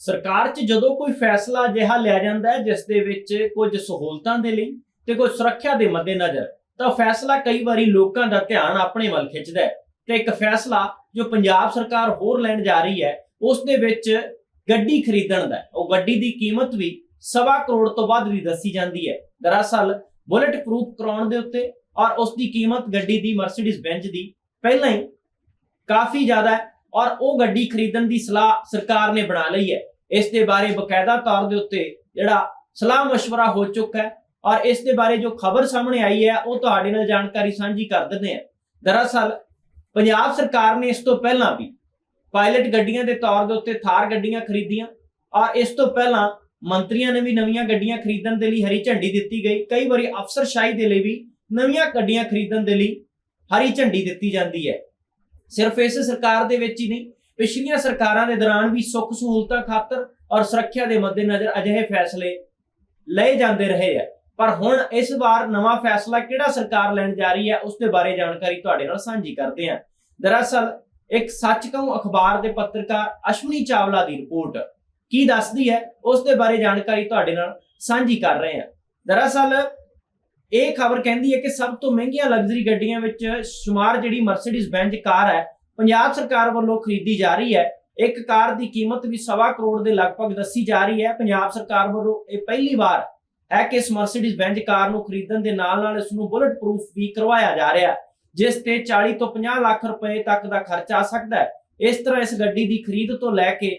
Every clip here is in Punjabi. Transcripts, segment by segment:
ਸਰਕਾਰ 'ਚ ਜਦੋਂ ਕੋਈ ਫੈਸਲਾ ਅਜਿਹਾ ਲਿਆ ਜਾਂਦਾ ਹੈ, ਜਿਸ ਦੇ ਵਿੱਚ ਕੁਝ ਸਹੂਲਤਾਂ ਦੇ ਲਈ ਤੇ ਕੁਝ ਸੁਰੱਖਿਆ ਦੇ ਮੱਦੇਨਜ਼ਰ, ਤਾਂ ਫੈਸਲਾ ਕਈ ਵਾਰੀ ਲੋਕਾਂ ਦਾ ਧਿਆਨ ਆਪਣੇ ਵੱਲ ਖਿੱਚਦਾ ਹੈ ਤੇ ਇੱਕ ਫੈਸਲਾ ਜੋ ਪੰਜਾਬ ਸਰਕਾਰ ਹੋਰ ਲੈਣ ਜਾ ਰਹੀ ਹੈ, ਉਸ ਦੇ ਵਿੱਚ ਗੱਡੀ ਖਰੀਦਣ ਦਾ ਉਹ ਗੱਡੀ ਦੀ ਕੀਮਤ ਵੀ ਸਵਾ ਕਰੋੜ ਤੋਂ ਵੱਧ ਦੀ ਦੱਸੀ ਜਾਂਦੀ ਹੈ। ਦਰਅਸਲ ਬੁਲੇਟ ਪ੍ਰੂਫ ਕਰਾਉਣ ਦੇ ਉੱਤੇ ਔਰ ਉਸ ਦੀ ਕੀਮਤ ਗੱਡੀ ਦੀ ਮਰਸੀਡੀਜ਼ ਬੈਂਜ ਦੀ ਪਹਿਲਾਂ ਹੀ ਕਾਫੀ ਜ਼ਿਆਦਾ ਹੈ ਔਰ ਉਹ ਗੱਡੀ ਖਰੀਦਣ ਦੀ ਸਲਾਹ ਸਰਕਾਰ ਨੇ ਬਣਾ ਲਈ ਹੈ। ਇਸ ਦੇ ਬਾਰੇ ਬਕਾਇਦਾ ਤੌਰ ਦੇ ਉੱਤੇ ਜਿਹੜਾ ਸਲਾਹ مشورہ ਹੋ ਚੁੱਕਾ ਹੈ ਔਰ ਇਸ ਦੇ ਬਾਰੇ ਜੋ ਖਬਰ ਸਾਹਮਣੇ ਆਈ ਹੈ ਉਹ ਤੁਹਾਡੇ ਨਾਲ ਜਾਣਕਾਰੀ ਸਾਂਝੀ ਕਰ ਦਿੰਦੇ ਹਾਂ ਦਰਅਸਲ ਪੰਜਾਬ ਸਰਕਾਰ ਨੇ ਇਸ ਤੋਂ ਪਹਿਲਾਂ ਵੀ ਪਾਇਲਟ ਗੱਡੀਆਂ ਦੇ ਤੌਰ ਦੇ ਉੱਤੇ ਥਾਰ ਗੱਡੀਆਂ ਖਰੀਦੀਆਂ ਔਰ ਇਸ ਤੋਂ ਪਹਿਲਾਂ ਮੰਤਰੀਆਂ ਨੇ ਵੀ ਨਵੀਆਂ ਗੱਡੀਆਂ ਖਰੀਦਣ ਦੇ ਲਈ ਹਰੀ ਝੰਡੀ ਦਿੱਤੀ ਗਈ ਕਈ ਵਾਰੀ ਅਫਸਰਸ਼ਾਹੀ ਦੇ ਲਈ ਵੀ ਨਵੀਆਂ ਗੱਡੀਆਂ ਖਰੀਦਣ ਦੇ ਲਈ ਹਰੀ ਝੰਡੀ ਦਿੱਤੀ ਜਾਂਦੀ ਹੈ ਸਿਰਫ ਇਸ ਸਰਕਾਰ ਦੇ ਵਿੱਚ ਹੀ ਨਹੀਂ ਪਿਛਲੀਆਂ ਸਰਕਾਰਾਂ ਦੇ ਦੌਰਾਨ ਵੀ ਸੁੱਖ ਸਹੂਲਤਾਂ ਖਾਤਰ ਔਰ ਸੁਰੱਖਿਆ ਦੇ ਮੱਦੇਨਜ਼ਰ ਅਜਿਹੇ ਫੈਸਲੇ ਲਏ ਜਾਂਦੇ ਰਹੇ ਆ। ਪਰ ਹੁਣ ਇਸ ਵਾਰ ਨਵਾਂ ਫੈਸਲਾ ਕਿਹੜਾ ਸਰਕਾਰ ਲੈਣ ਜਾ ਰਹੀ ਹੈ, ਉਸ ਦੇ ਬਾਰੇ ਜਾਣਕਾਰੀ ਤੁਹਾਡੇ ਨਾਲ ਸਾਂਝੀ ਕਰਦੇ ਹਾਂ। ਦਰਅਸਲ, ਇੱਕ ਸੱਚ ਕਹੂੰ ਅਖਬਾਰ ਦੇ ਪੱਤਰਕਾਰ ਅਸ਼ਵਨੀ ਚਾਵਲਾ ਦੀ ਰਿਪੋਰਟ ਕੀ ਦੱਸਦੀ ਹੈ, ਉਸ ਦੇ ਬਾਰੇ ਜਾਣਕਾਰੀ ਤੁਹਾਡੇ ਨਾਲ ਸਾਂਝੀ ਕਰ ਰਹੇ ਹਾਂ। ਦਰਅਸਲ, ਇਹ ਖਬਰ ਕਹਿੰਦੀ ਹੈ ਕਿ ਸਭ ਤੋਂ ਮਹਿੰਗੀਆਂ ਲਗਜ਼ਰੀ ਗੱਡੀਆਂ ਵਿੱਚ ਸ਼ੁਮਾਰ ਜਿਹੜੀ ਮਰਸੀਡੀਜ਼ ਬੈਂਜ ਕਾਰ ਹੈ ਪੰਜਾਬ ਸਰਕਾਰ ਵੱਲੋਂ ਖਰੀਦੀ ਜਾ ਰਹੀ ਹੈ। ਇੱਕ ਕਾਰ ਦੀ ਕੀਮਤ ਵੀ ਸਵਾ ਕਰੋੜ ਦੇ ਲਗਭਗ ਦੱਸੀ ਜਾ ਰਹੀ ਹੈ। ਪੰਜਾਬ ਸਰਕਾਰ ਵੱਲੋਂ ਇਹ ਪਹਿਲੀ ਵਾਰ ਹੈ ਕਿ ਇਸ ਮਰਸੀਡੀਜ਼ ਬੈਂਜ ਕਾਰ ਨੂੰ ਖਰੀਦਣ ਦੇ ਨਾਲ ਨਾਲ ਇਸ ਨੂੰ ਬੁਲਟ ਪ੍ਰੂਫ ਵੀ ਕਰਵਾਇਆ ਜਾ ਰਿਹਾ ਜਿਸ ਤੇ 40 ਤੋਂ 50 ਲੱਖ ਰੁਪਏ ਤੱਕ ਦਾ ਖਰਚ ਆ ਸਕਦਾ ਹੈ। ਇਸ ਤਰ੍ਹਾਂ ਇਸ ਗੱਡੀ ਦੀ ਖਰੀਦ ਤੋਂ ਲੈ ਕੇ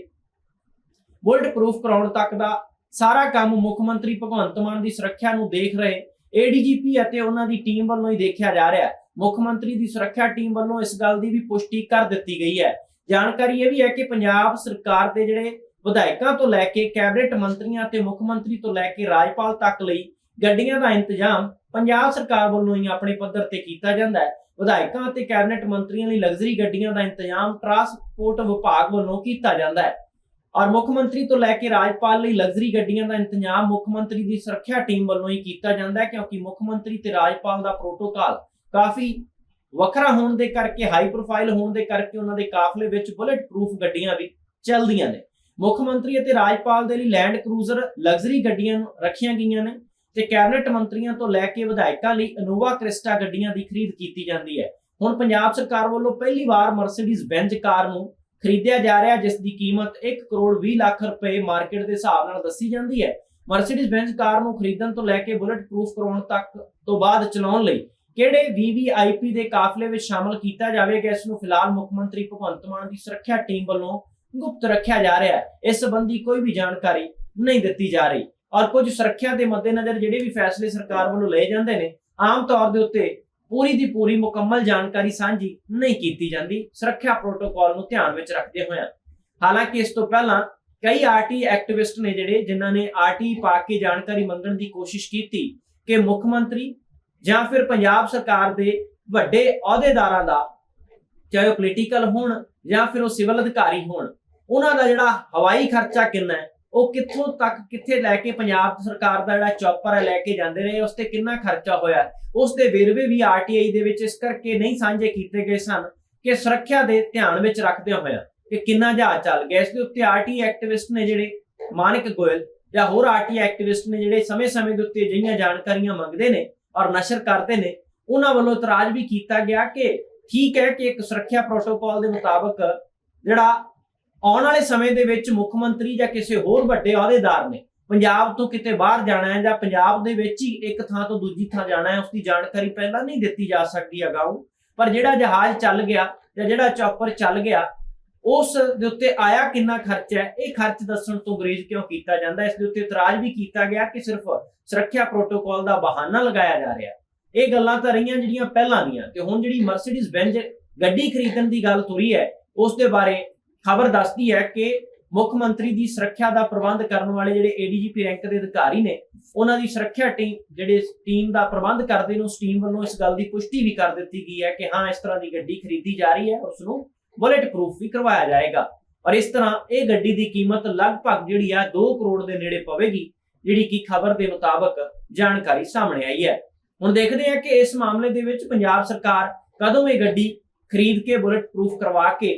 ਬੁਲਟ ਪ੍ਰੂਫ ਕਰਾਉਣ ਤੱਕ ਦਾ ਸਾਰਾ ਕੰਮ ਮੁੱਖ ਮੰਤਰੀ ਭਗਵੰਤ ਮਾਨ ਦੀ ਸੁਰੱਖਿਆ ਨੂੰ ਦੇਖ ਰਹੇ ਏਡੀਜੀਪੀ ਅਤੇ ਉਹਨਾਂ ਦੀ ਟੀਮ ਵੱਲੋਂ ਹੀ ਦੇਖਿਆ ਜਾ ਰਿਹਾ ਹੈ। ਮੁੱਖ ਮੰਤਰੀ ਦੀ ਸੁਰੱਖਿਆ ਟੀਮ ਵੱਲੋਂ ਇਸ ਗੱਲ ਦੀ ਵੀ ਪੁਸ਼ਟੀ ਕਰ ਦਿੱਤੀ ਗਈ ਹੈ। ਜਾਣਕਾਰੀ ਇਹ ਵੀ ਹੈ ਕਿ ਪੰਜਾਬ ਸਰਕਾਰ ਦੇ ਜਿਹੜੇ ਵਿਧਾਇਕਾਂ ਤੋਂ ਲੈ ਕੇ ਕੈਬਨਿਟ ਮੰਤਰੀਆਂ ਤੇ ਮੁੱਖ ਮੰਤਰੀ ਤੋਂ ਲੈ ਕੇ ਰਾਜਪਾਲ ਤੱਕ ਲਈ ਗੱਡੀਆਂ ਦਾ ਇੰਤਜ਼ਾਮ ਪੰਜਾਬ ਸਰਕਾਰ ਵੱਲੋਂ ਹੀ ਆਪਣੇ ਪੱਧਰ ਤੇ ਕੀਤਾ ਜਾਂਦਾ ਹੈ। ਵਿਧਾਇਕਾਂ ਅਤੇ ਕੈਬਨਿਟ ਮੰਤਰੀਆਂ ਲਈ ਲਗਜ਼ਰੀ ਗੱਡੀਆਂ ਦਾ ਇੰਤਜ਼ਾਮ ਟਰਾਂਸਪੋਰਟ ਵਿਭਾਗ ਵੱਲੋਂ ਕੀਤਾ ਜਾਂਦਾ ਹੈ। ਔਰ ਮੁੱਖ ਮੰਤਰੀ ਤੋਂ ਲੈ ਕੇ ਰਾਜਪਾਲ ਲਈ ਲਗਜ਼ਰੀ ਗੱਡੀਆਂ ਦਾ ਇੰਤਜ਼ਾਮ ਮੁੱਖ ਮੰਤਰੀ ਦੀ ਸੁਰੱਖਿਆ ਟੀਮ ਵੱਲੋਂ ਹੀ ਕੀਤਾ ਜਾਂਦਾ ਹੈ, ਕਿਉਂਕਿ ਮੁੱਖ ਮੰਤਰੀ ਤੇ ਰਾਜਪਾਲ ਦਾ ਪ੍ਰੋਟੋਕਾਲ ਕਾਫੀ ਵੱਖਰਾ ਹੋਣ ਦੇ ਕਰਕੇ ਹਾਈ ਪ੍ਰੋਫਾਈਲ ਹੋਣ ਦੇ ਕਰਕੇ ਉਹਨਾਂ ਦੇ ਕਾਫਲੇ ਵਿੱਚ ਬੁਲੇਟ ਪ੍ਰੂਫ ਗੱਡੀਆਂ ਵੀ ਚੱਲਦੀਆਂ ਨੇ। ਮੁੱਖ ਮੰਤਰੀ ਅਤੇ ਰਾਜਪਾਲ ਦੇ ਲਈ ਲੈਂਡ ਕਰੂਜ਼ਰ ਲਗਜ਼ਰੀ ਗੱਡੀਆਂ ਰੱਖੀਆਂ ਗਈਆਂ ਨੇ ਤੇ ਕੈਬਨਿਟ ਮੰਤਰੀਆਂ ਤੋਂ ਲੈ ਕੇ ਵਿਧਾਇਕਾਂ ਲਈ ਇਨੋਵਾ ਕ੍ਰਿਸਟਾ ਗੱਡੀਆਂ ਦੀ ਖਰੀਦ ਕੀਤੀ ਜਾਂਦੀ ਹੈ। ਹੁਣ ਪੰਜਾਬ ਸਰਕਾਰ ਵੱਲੋਂ ਪਹਿਲੀ ਵਾਰ ਮਰਸੀਡੀਜ਼ ਬੈਂਜ ਕਾਰ ਨੂੰ ਖਰੀਦਿਆ ਜਾ ਰਿਹਾ, ਜਿਸ ਦੀ ਕੀਮਤ 1 ਕਰੋੜ 20 ਲੱਖ ਰੁਪਏ ਮਾਰਕੀਟ ਦੇ ਹਿਸਾਬ ਨਾਲ ਦੱਸੀ ਜਾਂਦੀ ਹੈ। ਮਰਸੀਡੀਜ਼ ਬੈਂਜ ਕਾਰ ਨੂੰ ਖਰੀਦਣ ਤੋਂ ਲੈ ਕੇ ਬੁਲਟ ਪ੍ਰੂਫ ਕਰਾਉਣ ਤੱਕ ਤੋਂ ਬਾਅਦ ਚਲਾਉਣ ਲਈ ਕਿਹੜੇ VVIP ਦੇ ਕਾਫਲੇ ਵਿੱਚ ਸ਼ਾਮਲ ਕੀਤਾ ਜਾਵੇਗਾ? ਇਸ ਨੂੰ ਫਿਲਹਾਲ ਮੁੱਖ ਮੰਤਰੀ ਭਗਵੰਤ ਮਾਨ ਦੀ ਸੁਰੱਖਿਆ ਟੀਮ ਵੱਲੋਂ ਗੁਪਤ ਰੱਖਿਆ ਜਾ ਰਿਹਾ ਹੈ। ਇਸ ਸੰਬੰਧੀ ਕੋਈ ਵੀ ਜਾਣਕਾਰੀ ਨਹੀਂ ਦਿੱਤੀ ਜਾ ਰਹੀ। ਔਰ ਕੁਝ ਸੁਰੱਖਿਆ ਦੇ ਮੱਦੇਨਜ਼ਰ ਜਿਹੜੇ ਵੀ ਫੈਸਲੇ ਸਰਕਾਰ ਵੱਲੋਂ ਲਏ ਜਾਂਦੇ ਨੇ, ਆਮ ਤੌਰ ਦੇ ਉੱਤੇ ਪੂਰੀ ਦੀ ਪੂਰੀ ਮੁਕੰਮਲ ਜਾਣਕਾਰੀ ਸਾਂਝੀ ਨਹੀਂ ਕੀਤੀ ਜਾਂਦੀ। ਸੁਰੱਖਿਆ ਪ੍ਰੋਟੋਕਾਲ ਨੂੰ ਧਿਆਨ ਵਿੱਚ ਰੱਖਦੇ ਹੋਇਆ। ਹਾਲਾਂਕਿ ਇਸ ਤੋਂ ਪਹਿਲਾਂ ਕਈ ਆਰਟੀ ਐਕਟਿਵਿਸਟ ਨੇ ਜਿਹੜੇ, ਜਿਨ੍ਹਾਂ ਨੇ ਆਰਟੀ ਪਾ ਕੇ ਜਾਣਕਾਰੀ ਮੰਗਣ ਦੀ ਕੋਸ਼ਿਸ਼ ਕੀਤੀ ਕਿ ਮੁੱਖ ਮੰਤਰੀ ਜਾਂ ਫਿਰ ਪੰਜਾਬ ਸਰਕਾਰ ਦੇ ਵੱਡੇ ਅਹੁਦੇਦਾਰਾਂ ਦਾ, ਚਾਹੇ ਉਹ ਪੋਲੀਟੀਕਲ ਹੋਣ ਜਾਂ ਫਿਰ ਉਹ ਸਿਵਲ ਅਧਿਕਾਰੀ ਹੋਣ, ਉਹਨਾਂ ਦਾ ਜਿਹੜਾ ਹਵਾਈ ਖਰਚਾ ਕਿੰਨਾ ਹੈ, ਉਹ ਕਿੱਥੋਂ ਤੱਕ, ਕਿੱਥੇ ਲੈ ਕੇ ਪੰਜਾਬ ਸਰਕਾਰ ਦਾ ਜਿਹੜਾ ਚੌਪਰ ਹੈ, ਲੈ ਕੇ ਜਾਂਦੇ ਨੇ ਉਸ ਤੇ ਕਿੰਨਾ ਖਰਚਾ ਹੋਇਆ ਉਸ ਦੇ ਵੇਰਵੇ ਵੀ ਆਰਟੀਆਈ ਦੇ ਵਿੱਚ ਇਸ ਕਰਕੇ ਨਹੀਂ ਸਾਂਝੇ ਕੀਤੇ ਗਏ ਸਨ ਕਿ ਸੁਰੱਖਿਆ ਦੇ ਧਿਆਨ ਵਿੱਚ ਰੱਖਦਿਆਂ ਹੋਇਆ ਕਿ ਕਿੰਨਾ ਜਹਾਜ਼ ਚੱਲ ਗਿਆ। ਇਸ ਦੇ ਉੱਤੇ ਆਰਟੀ ਐਕਟਿਵਿਸਟ ਨੇ ਜਿਹੜੇ ਮਾਨਿਕ ਗੋਇਲ ਜਾਂ ਹੋਰ ਆਰਟੀ ਐਕਟਿਵਿਸਟ ਨੇ ਜਿਹੜੇ ਸਮੇਂ-ਸਮੇਂ ਦੇ ਉੱਤੇ ਅਜਿਹੀਆਂ ਜਾਣਕਾਰੀਆਂ ਮੰਗਦੇ ਨੇ ਔਰ ਨਸ਼ਰ ਕਰਦੇ ਨੇ, ਉਹਨਾਂ ਵੱਲੋਂ ਇਤਰਾਜ਼ ਵੀ ਕੀਤਾ ਗਿਆ ਕਿ ਠੀਕ ਹੈ ਕਿ ਇੱਕ ਸੁਰੱਖਿਆ ਪ੍ਰੋਟੋਕਾਲ ਦੇ ਮੁਤਾਬਕ ਜਿਹੜਾ ਆਉਣ ਵਾਲੇ ਸਮੇਂ ਦੇ ਵਿੱਚ ਮੁੱਖ ਮੰਤਰੀ ਜਾਂ ਕਿਸੇ ਹੋਰ ਵੱਡੇ ਅਹੁਦੇਦਾਰ ਨੇ ਪੰਜਾਬ ਤੋਂ ਕਿਤੇ ਬਾਹਰ ਜਾਣਾ ਹੈ ਜਾਂ ਪੰਜਾਬ ਦੇ ਵਿੱਚ ਹੀ ਇੱਕ ਥਾਂ ਤੋਂ ਦੂਜੀ ਥਾਂ ਜਾਣਾ ਹੈ ਉਸ ਦੀ ਜਾਣਕਾਰੀ ਪਹਿਲਾਂ ਨਹੀਂ ਦਿੱਤੀ ਜਾ ਸਕਦੀ ਅਗਾਊਂ, ਪਰ ਜਿਹੜਾ ਜਹਾਜ਼ ਚੱਲ ਗਿਆ ਜਾਂ ਜਿਹੜਾ ਚੌਪਰ ਚੱਲ ਗਿਆ ਉਸ ਦੇ ਉੱਤੇ ਆਇਆ ਕਿੰਨਾ ਖਰਚ ਹੈ, ਇਹ ਖਰਚ ਦੱਸਣ ਤੋਂ ਗਰੇਜ ਕਿਉਂ ਕੀਤਾ ਜਾਂਦਾ? ਇਸ ਦੇ ਉੱਤੇ ਇਤਰਾਜ਼ ਵੀ ਕੀਤਾ ਗਿਆ ਕਿ ਸਿਰਫ ਸੁਰੱਖਿਆ ਪ੍ਰੋਟੋਕਾਲ ਦਾ ਬਹਾਨਾ ਲਗਾਇਆ ਜਾ ਰਿਹਾ। ਇਹ ਗੱਲਾਂ ਤਾਂ ਰਹੀਆਂ ਜਿਹੜੀਆਂ ਪਹਿਲਾਂ ਦੀਆਂ, ਤੇ ਹੁਣ ਜਿਹੜੀ ਮਰਸੀਡੀਜ਼ ਬੈਂਜ ਗੱਡੀ ਖਰੀਦਣ ਦੀ ਗੱਲ ਤੁਰੀ ਹੈ, ਉਸ ਦੇ ਬਾਰੇ ਖਬਰ ਦੱਸਦੀ ਹੈ ਕਿ ਮੁੱਖ ਮੰਤਰੀ ਦੀ ਸੁਰੱਖਿਆ ਦਾ ਪ੍ਰਬੰਧ ਕਰਨ ਵਾਲੇ ਜਿਹੜੇ ਏਡੀਜੀਪੀ ਰੈਂਕ ਦੇ ਅਧਿਕਾਰੀ ਨੇ, ਉਹਨਾਂ ਦੀ ਸੁਰੱਖਿਆ ਟੀਮ ਜਿਹੜੇ ਟੀਮ ਦਾ ਪ੍ਰਬੰਧ ਕਰਦੇ ਨੇ, ਉਸ ਟੀਮ ਵੱਲੋਂ ਇਸ ਗੱਲ ਦੀ ਪੁਸ਼ਟੀ ਵੀ ਕਰ ਦਿੱਤੀ ਗਈ ਹੈ ਕਿ ਹਾਂ, ਇਸ ਤਰ੍ਹਾਂ ਦੀ ਗੱਡੀ ਖਰੀਦੀ ਜਾ ਰਹੀ ਹੈ ਉਸ ਨੂੰ ਬੁਲੇਟ ਪ੍ਰੂਫ ਵੀ ਕਰਵਾਇਆ ਜਾਏਗਾ। ਔਰ ਇਸ ਤਰ੍ਹਾਂ ਇਹ ਗੱਡੀ ਦੀ ਕੀਮਤ ਲਗਭਗ ਜਿਹੜੀ ਆ 2 ਕਰੋੜ ਦੇ ਨੇੜੇ ਪਵੇਗੀ, ਜਿਹੜੀ ਕਿ ਖਬਰ ਦੇ ਮੁਤਾਬਕ ਜਾਣਕਾਰੀ ਸਾਹਮਣੇ ਆਈ ਹੈ। ਹੁਣ ਦੇਖਦੇ ਹਾਂ ਕਿ ਇਸ ਮਾਮਲੇ ਦੇ ਵਿੱਚ ਪੰਜਾਬ ਸਰਕਾਰ ਕਦੋਂ ਇਹ ਗੱਡੀ ਖਰੀਦ ਕੇ ਬੁਲੇਟ ਪ੍ਰੂਫ ਕਰਵਾ ਕੇ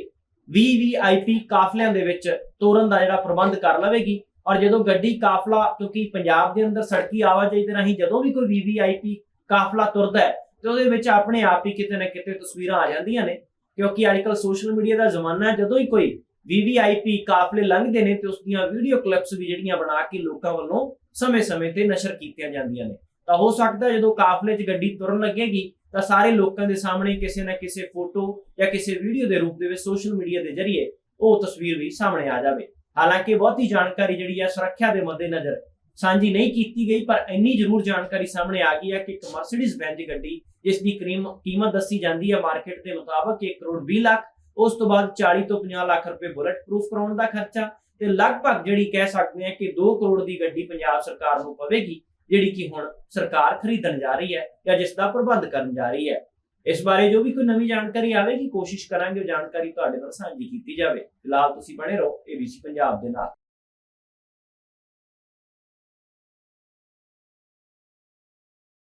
ਵੀਵੀਆਈਪੀ ਕਾਫਲਿਆਂ ਦੇ ਵਿੱਚ ਤੋਰਨ ਦਾ ਜਿਹੜਾ ਪ੍ਰਬੰਧ ਕਰ ਲਵੇਗੀ। ਔਰ ਜਦੋਂ ਗੱਡੀ ਕਾਫਲਾ, ਕਿਉਂਕਿ ਪੰਜਾਬ ਦੇ ਅੰਦਰ ਸੜਕੀ ਆਵਾਜਾਈ ਦੇ ਰਾਹੀਂ ਜਦੋਂ ਵੀ ਕੋਈ ਵੀਵੀਆਈਪੀ ਕਾਫਲਾ ਤੁਰਦਾ ਹੈ, ਤੇ ਉਹਦੇ ਵਿੱਚ ਆਪਣੇ ਆਪ ਹੀ ਕਿਤੇ ਨਾ ਕਿਤੇ ਤਸਵੀਰਾਂ ਆ ਜਾਂਦੀਆਂ ਨੇ। ਕਿਉਂਕਿ ਅੱਜਕੱਲ ਸੋਸ਼ਲ ਮੀਡੀਆ ਦਾ ਜ਼ਮਾਨਾ ਹੈ, ਜਦੋਂ ਹੀ ਕੋਈ ਵੀਵੀਆਈਪੀ ਕਾਫਲੇ ਲੰਘਦੇ ਨੇ ਤੇ ਉਸ ਦੀਆਂ ਵੀਡੀਓ ਕਲਿੱਪਸ ਵੀ ਜਿਹੜੀਆਂ ਬਣਾ ਕੇ ਲੋਕਾਂ ਵੱਲੋਂ ਸਮੇਂ-ਸਮੇਂ ਤੇ ਨਸ਼ਰ ਕੀਤੀਆਂ ਜਾਂਦੀਆਂ ਨੇ। ਤਾਂ ਹੋ ਸਕਦਾ ਜਦੋਂ ਕਾਫਲੇ 'ਚ ਗੱਡੀ ਤੁਰਨ ਲੱਗੇਗੀ, ਤਾਂ ਸਾਰੇ ਲੋਕਾਂ ਦੇ ਸਾਹਮਣੇ ਕਿਸੇ ਨਾ ਕਿਸੇ ਫੋਟੋ ਜਾਂ ਕਿਸੇ ਵੀਡੀਓ ਦੇ ਰੂਪ ਦੇ ਵਿੱਚ ਸੋਸ਼ਲ ਮੀਡੀਆ ਦੇ ਜ਼ਰੀਏ ਉਹ ਤਸਵੀਰ ਵੀ ਸਾਹਮਣੇ ਆ ਜਾਵੇ। ਹਾਲਾਂਕਿ ਬਹੁਤੀ ਜਾਣਕਾਰੀ ਜਿਹੜੀ ਹੈ ਸੁਰੱਖਿਆ ਦੇ ਮੱਦੇਨਜ਼ਰ ਸਾਂਝੀ ਨਹੀਂ ਕੀਤੀ ਗਈ, ਪਰ ਇੰਨੀ ਜ਼ਰੂਰ ਜਾਣਕਾਰੀ ਸਾਹਮਣੇ ਆ ਗਈ ਹੈ ਕਿ ਇੱਕ ਮਰਸੀਡੀਜ਼ ਬੈਂਜ ਗੱਡੀ, ਜਿਸ ਦੀ ਕੀਮਤ ਦੱਸੀ ਜਾਂਦੀ ਹੈ ਮਾਰਕੀਟ ਦੇ ਮੁਤਾਬਕ 1 ਕਰੋੜ 20 ਲੱਖ, ਉਸ ਤੋਂ ਬਾਅਦ 40 ਤੋਂ 50 ਲੱਖ ਰੁਪਏ ਬੁਲਟ ਪ੍ਰੂਫ ਕਰਾਉਣ ਦਾ ਖਰਚਾ ਤੇ ਲਗਭਗ ਜਿਹੜੀ ਕਹਿ ਸਕਦੇ ਹਾਂ ਕਿ 2 ਕਰੋੜ ਦੀ ਗੱਡੀ ਪੰਜਾਬ ਸਰਕਾਰ ਨੂੰ ਪਵੇਗੀ, ਜਿਹੜੀ ਕਿ ਹੁਣ ਸਰਕਾਰ ਖਰੀਦਣ ਜਾ ਰਹੀ ਹੈ ਜਾਂ ਜਿਸ ਦਾ ਪ੍ਰਬੰਧ ਕਰਨ ਜਾ ਰਹੀ ਹੈ। ਇਸ ਬਾਰੇ ਜੋ ਵੀ ਕੋਈ ਨਵੀਂ ਜਾਣਕਾਰੀ ਆਵੇਗੀ, ਕੋਸ਼ਿਸ਼ ਕਰਾਂਗੇ ਉਹ ਜਾਣਕਾਰੀ ਤੁਹਾਡੇ ਨਾਲ ਸਾਂਝੀ ਕੀਤੀ ਜਾਵੇ। ਫਿਲਹਾਲ ਤੁਸੀਂ ਬਣੇ ਰਹੋ ਏਬੀਸੀ ਪੰਜਾਬ ਦੇ ਨਾਲ।